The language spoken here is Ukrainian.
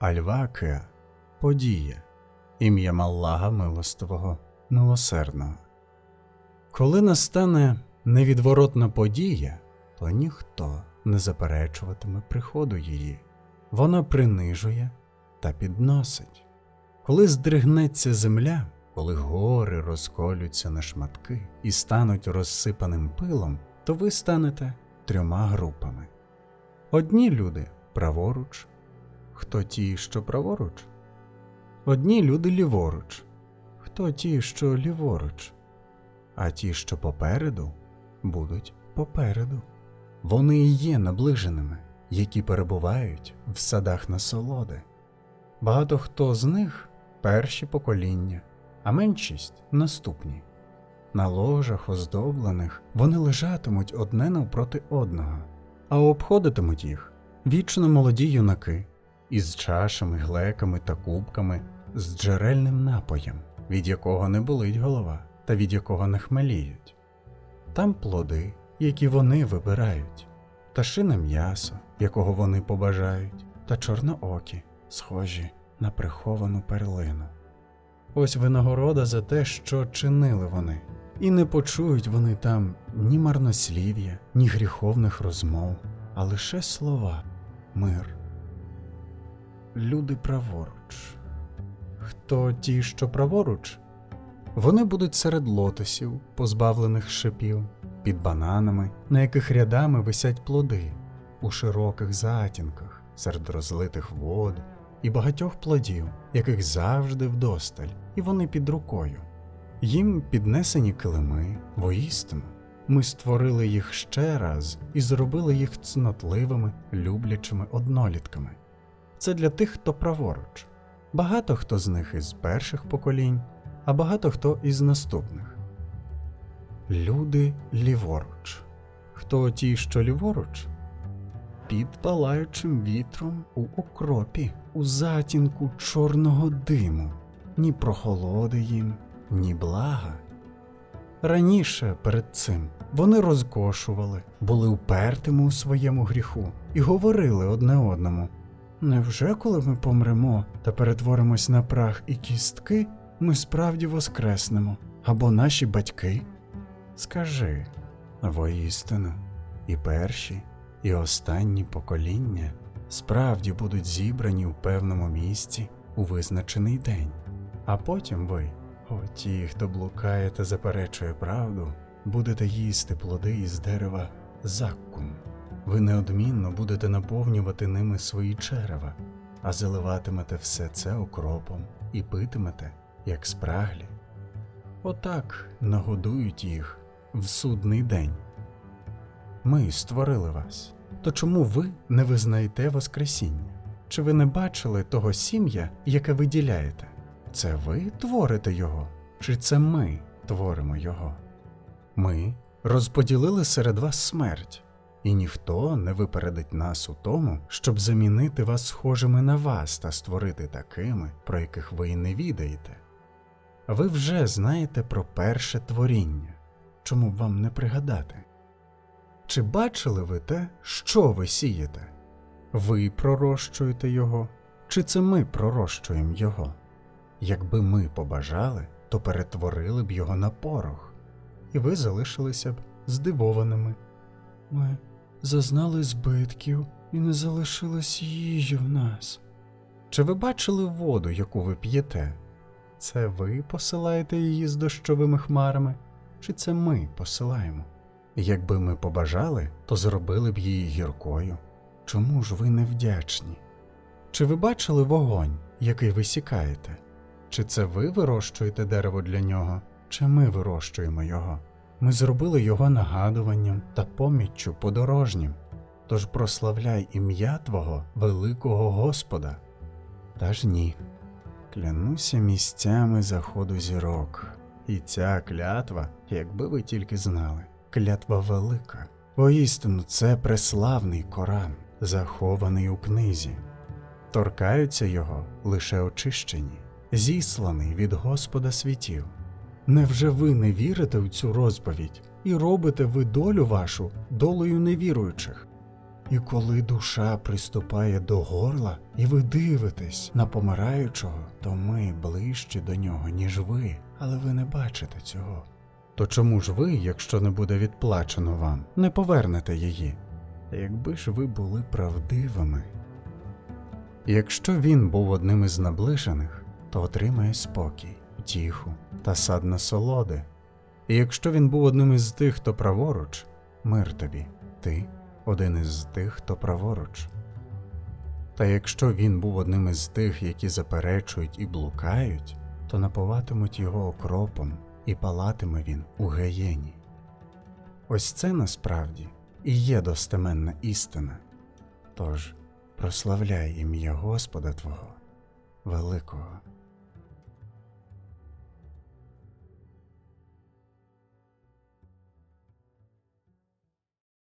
Альвакия подія, ім'ям Аллаха милостивого, милосердного. Коли настане невідворотна подія, то ніхто не заперечуватиме приходу її. Вона принижує та підносить. Коли здригнеться земля, коли гори розколються на шматки і стануть розсипаним пилом, то ви станете трьома групами. Одні люди праворуч, хто ті, що праворуч? Одні люди ліворуч, хто ті, що ліворуч, а ті, що попереду, будуть попереду. Вони і є наближеними, які перебувають в садах насолоди. Багато хто з них перші покоління, а меншість наступні. На ложах оздоблених вони лежатимуть одне навпроти одного, а обходитимуть їх вічно молоді юнаки із чашами, глеками та кубками з джерельним напоєм, від якого не болить голова та від якого не хмеліють. Там плоди, які вони вибирають, пташине м'ясо, якого вони побажають, та чорноокі, схожі на приховану перлину. Ось винагорода за те, що чинили вони, і не почують вони там ні марнослів'я, ні гріховних розмов, а лише слова, мир. Люди праворуч. Хто ті, що праворуч? Вони будуть серед лотосів, позбавлених шипів, під бананами, на яких рядами висять плоди, у широких затінках, серед розлитих вод і багатьох плодів, яких завжди вдосталь, і вони під рукою. Їм піднесені килими, воістину. Ми створили їх ще раз і зробили їх цнотливими, люблячими однолітками. Це для тих, хто праворуч. Багато хто з них із перших поколінь, а багато хто із наступних. Люди ліворуч. Хто ті, що ліворуч? Під палаючим вітром у окропі, у затінку чорного диму, ні прохолоди їм, ні блага. Раніше перед цим вони розкошували, були упертими у своєму гріху і говорили одне одному. Невже, коли ми помремо та перетворимось на прах і кістки, ми справді воскреснемо або наші батьки? Скажи, воістину, і перші, і останні покоління справді будуть зібрані у певному місці у визначений день, а потім ви, о ті, хто блукає та заперечує правду, будете їсти плоди із дерева заккум. Ви неодмінно будете наповнювати ними свої черева, а заливатимете все це окропом і питимете, як спраглі. Отак нагодують їх в судний день. Ми створили вас. То чому ви не визнаєте Воскресіння? Чи ви не бачили того сім'я, яке ви діляєте? Це ви творите його, чи це ми творимо його? Ми розподілили серед вас смерть, і ніхто не випередить нас у тому, щоб замінити вас схожими на вас та створити такими, про яких ви й не відаєте. Ви вже знаєте про перше творіння, чому б вам не пригадати? Чи бачили ви те, що ви сієте? Ви пророщуєте його, чи це ми пророщуємо його? Якби ми побажали, то перетворили б його на порох, і ви залишилися б здивованими. Ми зазнали збитків і не залишилось їжі в нас. Чи ви бачили воду, яку ви п'єте? Це ви посилаєте її з дощовими хмарами, чи це ми посилаємо? Якби ми побажали, то зробили б її гіркою. Чому ж ви невдячні? Чи ви бачили вогонь, який ви сікаєте? Чи це ви вирощуєте дерево для нього, чи ми вирощуємо його? Ми зробили його нагадуванням та поміччю подорожнім. Тож прославляй ім'я Твого, великого Господа. Та ж ні. Клянуся місцями заходу зірок, і ця клятва, якби ви тільки знали, клятва велика. Воістину це преславний Коран, захований у книзі. Торкаються його лише очищені, зісланий від Господа світів. Невже ви не вірите в цю розповідь і робите ви долю вашу долею невіруючих? І коли душа приступає до горла, і ви дивитесь на помираючого, то ми ближче до нього, ніж ви, але ви не бачите цього. То чому ж ви, якщо не буде відплачено вам, не повернете її? Якби ж ви були правдивими. Якщо він був одним із наближених, то отримає спокій, тіху та сад насолоди. І якщо він був одним із тих, хто праворуч, мир тобі, ти один із тих, хто праворуч. Та якщо він був одним із тих, які заперечують і блукають, то напуватимуть його окропом, і палатиме він у геєні. Ось це насправді і є достеменна істина. Тож прославляй ім'я Господа Твого, великого